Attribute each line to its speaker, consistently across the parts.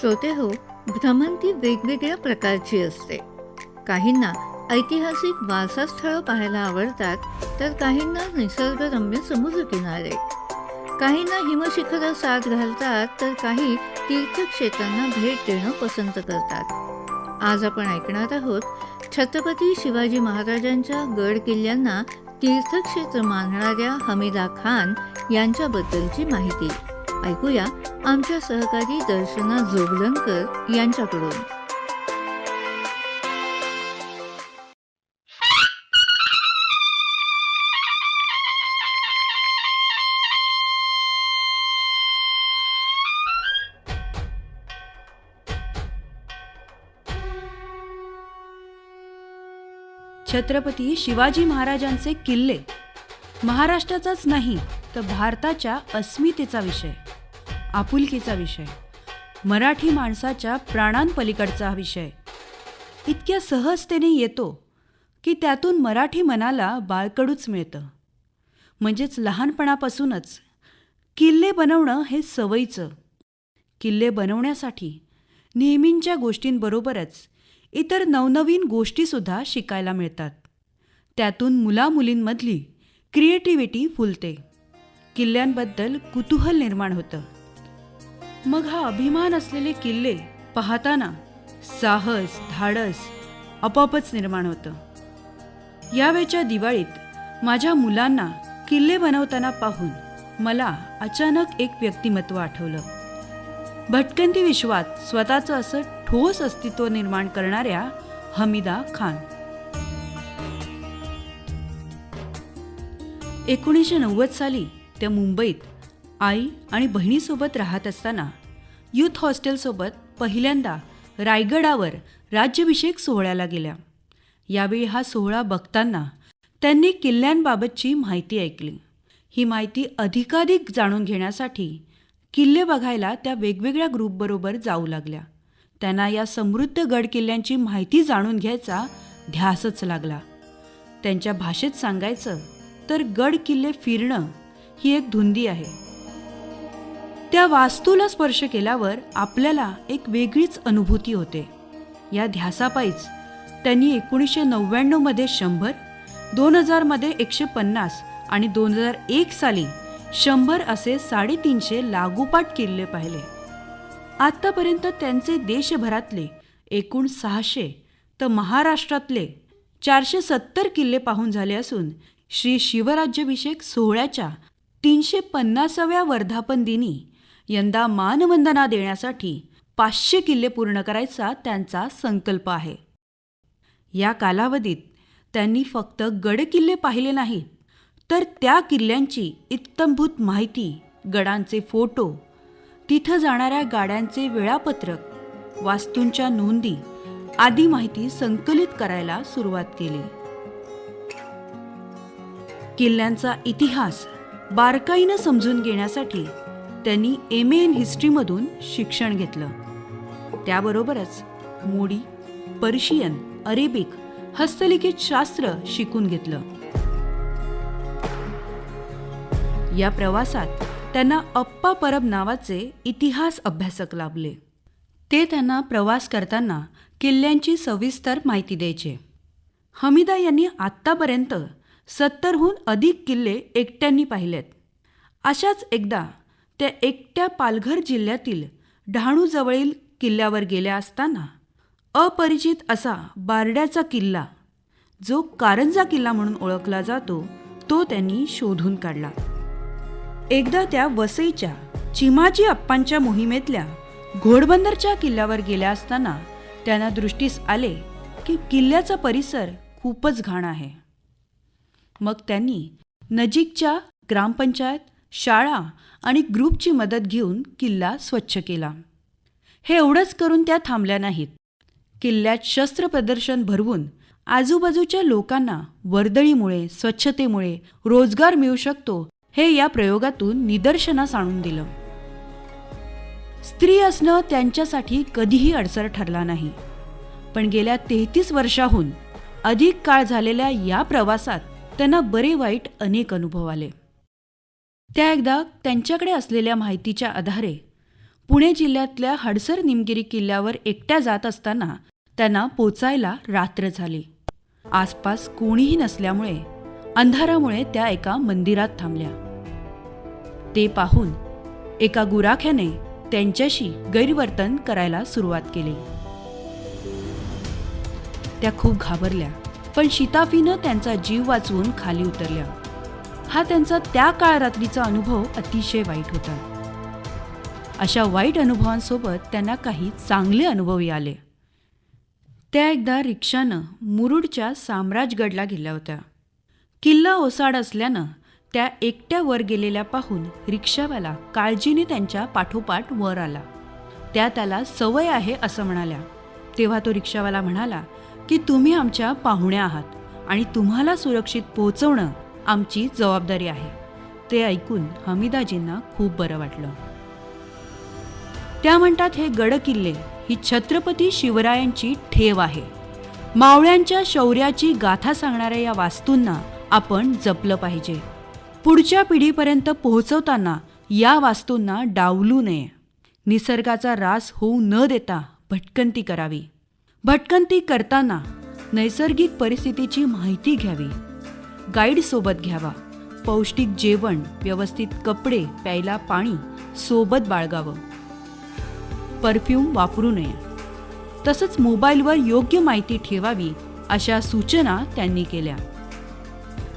Speaker 1: श्रोते हो भ्रमंती वेगवेगळ्या प्रकारची असते. काहींना ऐतिहासिक वारसास्थळं पाहायला आवडतात तर काहींना निसर्गरम्य समुद्रकिनारे. काहींना हिमशिखरं साथ घालतात तर काही तीर्थक्षेत्रांना भेट देणं पसंत करतात. आज आपण ऐकणार आहोत छत्रपती शिवाजी महाराजांच्या गड किल्ल्यांना तीर्थक्षेत्र मानणाऱ्या हमीदा खान यांच्याबद्दलची माहिती. ऐकूया आमच्या सहकारी दर्शना जोगलंकर यांच्याकडून.
Speaker 2: छत्रपती शिवाजी महाराजांचे किल्ले. महाराष्ट्राचाच नाही तर भारताच्या अस्मितेचा विषय. आपुलकीचा विषय. मराठी माणसाच्या प्राणांपलीकडचा हा विषय. इतक्या सहजतेने येतो की त्यातून मराठी मनाला बाळकडूच मिळतं. म्हणजेच लहानपणापासूनच किल्ले बनवणं हे सवयीचं. किल्ले बनवण्यासाठी नेहमींच्या गोष्टींबरोबरच इतर नवनवीन गोष्टीसुद्धा शिकायला मिळतात. त्यातून मुलामुलींमधली क्रिएटिव्हिटी फुलते. किल्ल्यांबद्दल कुतूहल निर्माण होतं. मग हा अभिमान असलेले किल्ले पाहताना साहस धाडस आपोआपच निर्माण होतं. यावेळच्या दिवाळीत माझ्या मुलांना किल्ले बनवताना पाहून मला अचानक एक व्यक्तिमत्व आठवलं. भटकंती विश्वात स्वतःचं असं ठोस अस्तित्व निर्माण करणाऱ्या हमीदा खान. एकोणीसशे नव्वद साली त्या मुंबईत आई आणि बहिणीसोबत राहत असताना युथ हॉस्टेलसोबत पहिल्यांदा रायगडावर राज्याभिषेक सोहळ्याला गेल्या. यावेळी हा सोहळा बघताना त्यांनी किल्ल्यांबाबतची माहिती ऐकली. ही माहिती अधिकाधिक जाणून घेण्यासाठी किल्ले बघायला त्या वेगवेगळ्या ग्रुपबरोबर जाऊ लागल्या. त्यांना या समृद्ध गड किल्ल्यांची माहिती जाणून घ्यायचा ध्यासच लागला. त्यांच्या भाषेत सांगायचं तर गड किल्ले फिरणं ही एक धुंदी आहे. त्या वास्तूला स्पर्श केल्यावर आपल्याला एक वेगळीच अनुभूती होते. या ध्यासापायीच त्यांनी एकोणीसशे नव्याण्णवमध्ये शंभर दोन हजारमध्ये एकशे पन्नास आणि दोन हजार एक साली शंभर असे साडेतीनशे लागोपाठ किल्ले पाहिले. आत्तापर्यंत त्यांचे देशभरातले एकूण सहाशे तर महाराष्ट्रातले चारशे सत्तर किल्ले पाहून झाले असून श्री शिवराज्याभिषेक सोहळ्याच्या तीनशे पन्नासाव्या वर्धापन दिनी यंदा मानवंदना देण्यासाठी पाचशे किल्ले पूर्ण करायचा त्यांचा संकल्प आहे. या कालावधीत त्यांनी फक्त गडकिल्ले पाहिले नाहीत तर त्या किल्ल्यांची इत्तंभूत माहिती गडांचे फोटो तिथं जाणाऱ्या गाड्यांचे वेळापत्रक वास्तूंच्या नोंदी आदी माहिती संकलित करायला सुरुवात केली. किल्ल्यांचा इतिहास बारकाईनं समजून घेण्यासाठी त्यांनी एम ए इन हिस्ट्रीमधून शिक्षण घेतलं. त्याबरोबरच मोडी पर्शियन अरेबिक हस्तलिखित शास्त्र शिकून घेतलं. या प्रवासात त्यांना अप्पा परब नावाचे इतिहास अभ्यासक लाभले. ते त्यांना प्रवास करताना किल्ल्यांची सविस्तर माहिती द्यायचे. हमीदा यांनी आत्तापर्यंत सत्तरहून अधिक किल्ले एकट्यांनी पाहिलेत. अशाच एकदा त्या एकट्या पालघर जिल्ह्यातील डहाणूजवळील किल्ल्यावर गेल्या असताना अपरिचित असा बारड्याचा किल्ला जो कारंजा किल्ला म्हणून ओळखला जातो तो त्यांनी शोधून काढला. एकदा त्या वसईच्या चिमाजी अप्पांच्या मोहिमेतल्या घोडबंदरच्या किल्ल्यावर गेल्या असताना त्यांना दृष्टीस आले की किल्ल्याचा परिसर खूपच घाण आहे. मग त्यांनी नजीकच्या ग्रामपंचायत शाळा आणि ग्रुपची मदत घेऊन किल्ला स्वच्छ केला. हे एवढंच करून त्या थांबल्या नाहीत. किल्ल्यात शस्त्र प्रदर्शन भरवून आजूबाजूच्या लोकांना वर्दळीमुळे स्वच्छतेमुळे रोजगार मिळू शकतो हे या प्रयोगातून निदर्शनास आणून दिलं. स्त्री असणं त्यांच्यासाठी कधीही अडसर ठरला नाही. पण गेल्या तेहतीस वर्षाहून अधिक काळ झालेल्या या प्रवासात त्यांना बरे वाईट अनेक अनुभव आले. त्या एकदा त्यांच्याकडे असलेल्या माहितीच्या आधारे पुणे जिल्ह्यातल्या हडसर निमगिरी किल्ल्यावर एकट्या जात असताना त्यांना पोचायला रात्र झाली. आसपास कोणीही नसल्यामुळे अंधारामुळे त्या एका मंदिरात थांबल्या. ते पाहून एका गुराख्याने त्यांच्याशी गैरवर्तन करायला सुरुवात केली. त्या खूप घाबरल्या पण शिताफीनं त्यांचा जीव वाचवून खाली उतरल्या. हा त्यांचा त्या काळ रात्रीचा अनुभव अतिशय वाईट होता. अशा वाईट अनुभवांसोबत त्यांना काही चांगले अनुभवही आले. त्या एकदा रिक्षानं मुरुडच्या साम्राजगडला गेल्या होत्या. किल्ला ओसाड असल्यानं त्या एकट्या वर गेलेल्या पाहून रिक्षावाला काळजीने त्यांच्या पाठोपाठ वर आला. त्या त्याला सवय आहे असं म्हणाल्या. तेव्हा तो रिक्षावाला म्हणाला की तुम्ही आमच्या पाहुण्या आहात आणि तुम्हाला सुरक्षित पोहोचवणं आमची जबाबदारी आहे. ते ऐकून हमीदाजींना खूप बरं वाटलं. त्या म्हणतात हे गड किल्ले ही छत्रपती शिवरायांची ठेव आहे. मावळ्यांच्या शौर्याची गाथा सांगणाऱ्या या वास्तूंना आपण जपलं पाहिजे. पुढच्या पिढीपर्यंत पोहोचवताना या वास्तूंना डावलू नये. निसर्गाचा रास होऊ न देता भटकंती करावी. भटकंती करताना नैसर्गिक परिस्थितीची माहिती घ्यावी. गाईड सोबत घ्यावा. पौष्टिक जेवण व्यवस्थित कपडे प्यायला पाणी सोबत बाळगावं. परफ्यूम वापरू नये. तसंच मोबाईलवर योग्य माहिती ठेवावी अशा सूचना त्यांनी केल्या.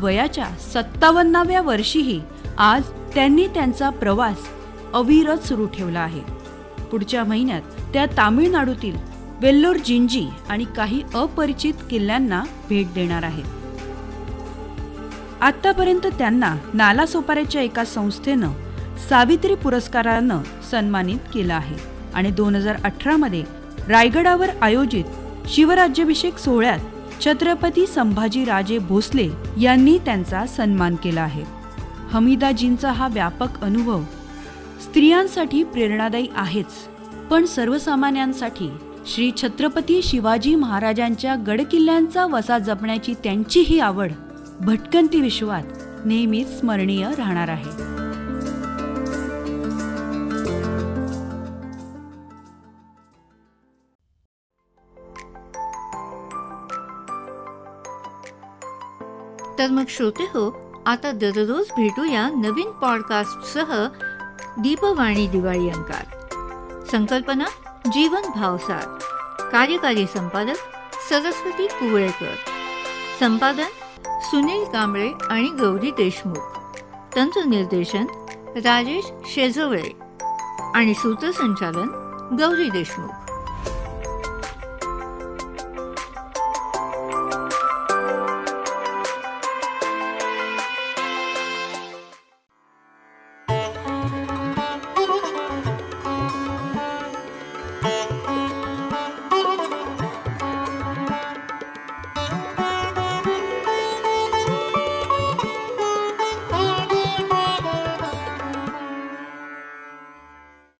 Speaker 2: वयाच्या सत्तावन्नाव्या वर्षीही आज त्यांनी त्यांचा प्रवास अविरत सुरू ठेवला आहे. पुढच्या महिन्यात त्या तामिळनाडूतील वेल्लोर जिंजी आणि काही अपरिचित किल्ल्यांना भेट देणार आहेत. आतापर्यंत त्यांना नालासोपाऱ्याच्या एका संस्थेनं सावित्री पुरस्कारानं सन्मानित केलं आहे. आणि दोन हजार अठरामध्ये रायगडावर आयोजित शिवराज्याभिषेक सोहळ्यात छत्रपती संभाजी राजे भोसले यांनी त्यांचा सन्मान केला आहे. हमीदाजींचा हा व्यापक अनुभव स्त्रियांसाठी प्रेरणादायी आहेच पण सर्वसामान्यांसाठी श्री छत्रपती शिवाजी महाराजांच्या गडकिल्ल्यांचा वसा जपण्याची त्यांची ही आवड भटकंती विश्वात नेहमीच स्मरणीय राहणार आहे.
Speaker 1: तर मग श्रोते हो आता दररोज भेटूया नवीन पॉडकास्टसह दीपवाणी दिवाळी अंकात संकल्पना जीवन भावसार. कार्यकारी संपादक सरस्वती कुवळेकर. संपादन सुनील कांबळे आणि गौरी देशमुख. तंत्रनिर्देशन राजेश शेजवळे आणि सूत्रसंचालन गौरी देशमुख.